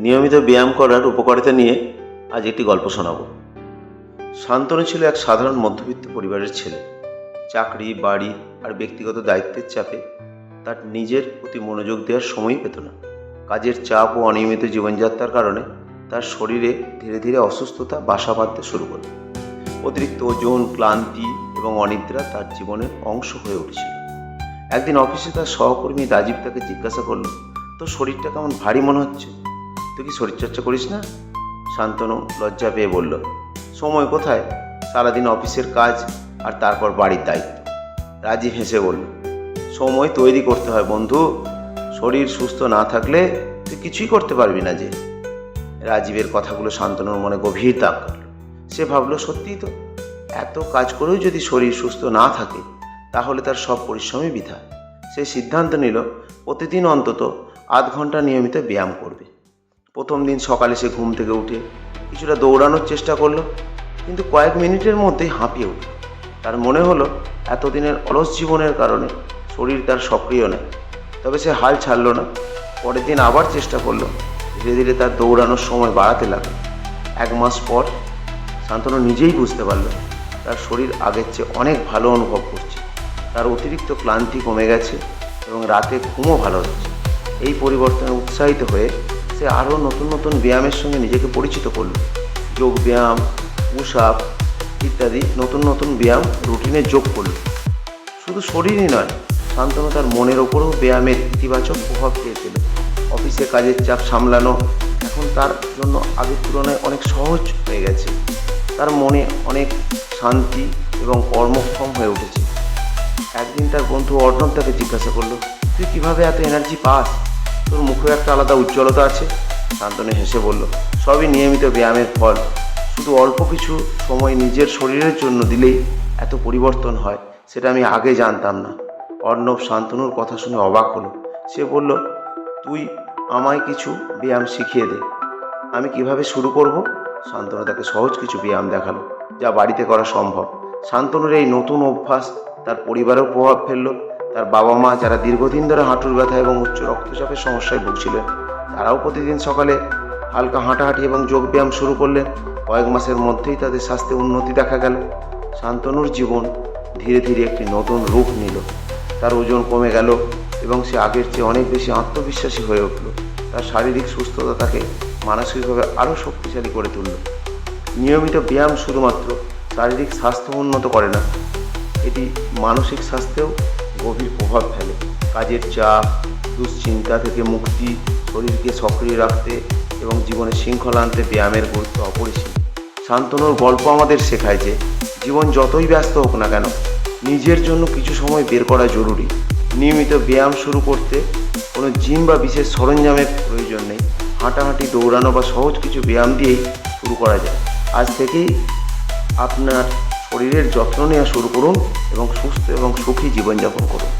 নিয়মিত ব্যায়াম করার উপকারিতা নিয়ে আজ একটি গল্প শোনাবো। শান্তনু ছিল এক সাধারণ মধ্যবিত্ত পরিবারের ছেলে। চাকরি, বাড়ি আর ব্যক্তিগত দায়িত্বের চাপে তার নিজের প্রতি মনোযোগ দেওয়ার সময়ই পেত না। কাজের চাপ ও অনিয়মিত জীবনযাত্রার কারণে তার শরীরে ধীরে ধীরে অসুস্থতা, বাসা বাঁধতে শুরু করে অতিরিক্ত ওজন, ক্লান্তি এবং অনিদ্রা তার জীবনের অংশ হয়ে উঠেছিল। একদিন অফিসে তার সহকর্মী রাজীব তাকে জিজ্ঞাসা করল, তোর শরীরটা কেমন ভারী মনে হচ্ছে? তুই কি শরীরচর্চা করিস না? শান্তনু লজ্জা পেয়ে বলল, সময় কোথায়? সারাদিন অফিসের কাজ আর তারপর বাড়ির দায়িত্ব। রাজীব হেসে বলল, সময় তৈরি করতে হয় বন্ধু। শরীর সুস্থ না থাকলে তুই কিছুই করতে পারবি না যে। রাজীবের কথাগুলো শান্তনুর মনে গভীর দাগ কাটল। সে ভাবলো, সত্যিই তো, এত কাজ করেও যদি শরীর সুস্থ না থাকে, তাহলে তার সব পরিশ্রমই বৃথা। সে সিদ্ধান্ত নিল, প্রতিদিন অন্তত আধ ঘণ্টা নিয়মিত ব্যায়াম করবে। প্রথম দিন সকালে সে ঘুম থেকে উঠে কিছুটা দৌড়ানোর চেষ্টা করল, কিন্তু কয়েক মিনিটের মধ্যেই হাঁপিয়ে উঠল। তার মনে হলো এতদিনের অলস জীবনের কারণে শরীর তার সক্রিয় নেয় তবে সে হাল ছাড়ল না। পরের দিন আবার চেষ্টা করল, ধীরে ধীরে তার দৌড়ানোর সময় বাড়াতে লাগল। এক মাস পর শান্তনু নিজেই বুঝতে পারল, তার শরীর আগের চেয়ে অনেক ভালো অনুভব করছে। তার অতিরিক্ত ক্লান্তি কমে গেছে এবং রাতে ঘুমও ভালো হচ্ছে। এই পরিবর্তনে উৎসাহিত হয়ে সে আরও নতুন নতুন ব্যায়ামের সঙ্গে নিজেকে পরিচিত করল। যোগ ব্যায়াম পুশ আপ ইত্যাদি নতুন নতুন ব্যায়াম রুটিনে যোগ করল। শুধু শরীরই নয় শান্তনু তার মনের ওপরেও ব্যায়ামের ইতিবাচক প্রভাব পেয়েছিল অফিসে কাজের চাপ সামলানো এখন তার জন্য আগের তুলনায় অনেক সহজ হয়ে গেছে। তার মনে অনেক শান্তি এবং কর্মক্ষম হয়ে উঠেছে। একদিন তার বন্ধু অর্ণব তাকে জিজ্ঞাসা করল, তুই কীভাবে এত এনার্জি পাস? তোর মুখে একটা আলাদা উজ্জ্বলতা আছে। শান্তনু হেসে বলল, সবই নিয়মিত ব্যায়ামের ফল। শুধু অল্প কিছু সময় নিজের শরীরের জন্য দিলেই এত পরিবর্তন হয়, সেটা আমি আগে জানতাম না। অর্ণব শান্তনুর কথা শুনে অবাক হলো। সে বলল, তুই আমায় কিছু ব্যায়াম শিখিয়ে দে। আমি কীভাবে শুরু করব? শান্তনু তাকে সহজ কিছু ব্যায়াম দেখাল, যা বাড়িতে করা সম্ভব। শান্তনুর এই নতুন অভ্যাস তার পরিবারেও প্রভাব ফেলল। তার বাবা মা যারা দীর্ঘদিন ধরে হাঁটুর ব্যথা এবং উচ্চ রক্তচাপের সমস্যায় ভুগছিলেন, তারাও প্রতিদিন সকালে হালকা হাঁটাহাঁটি এবং যোগব্যায়াম শুরু করলেন। কয়েক মাসের মধ্যেই তাদের স্বাস্থ্যে উন্নতি দেখা গেল। শান্তনুর জীবন ধীরে ধীরে একটি নতুন রূপ নিল। তার ওজন কমে গেল এবং সে আগের চেয়ে অনেক বেশি আত্মবিশ্বাসী হয়ে উঠল। তার শারীরিক সুস্থতা তাকে মানসিকভাবে আরও শক্তিশালী করে তুলল। নিয়মিত ব্যায়াম শুধুমাত্র শারীরিক স্বাস্থ্য উন্নত করে না, এটি মানসিক স্বাস্থ্যেও গভীর প্রভাব ফেলে। কাজের চাপ, দুশ্চিন্তা থেকে মুক্তি, শরীরকে সক্রিয় রাখতে এবং জীবনে শৃঙ্খলা আনতে ব্যায়ামের গুরুত্ব অপরিসীম। শান্তনুর গল্প আমাদের শেখায় যে, জীবন যতই ব্যস্ত হোক না কেন, নিজের জন্য কিছু সময় বের করা জরুরি। নিয়মিত ব্যায়াম শুরু করতে কোনো জিম বা বিশেষ সরঞ্জামের প্রয়োজন নেই। হাঁটাহাঁটি, দৌড়ানো বা সহজ কিছু ব্যায়াম দিয়েই শুরু করা যায়। আজ থেকেই আপনার শরীরের যত্ন নেওয়া শুরু করুন এবং সুস্থ এবং সুখী জীবনযাপন করুন।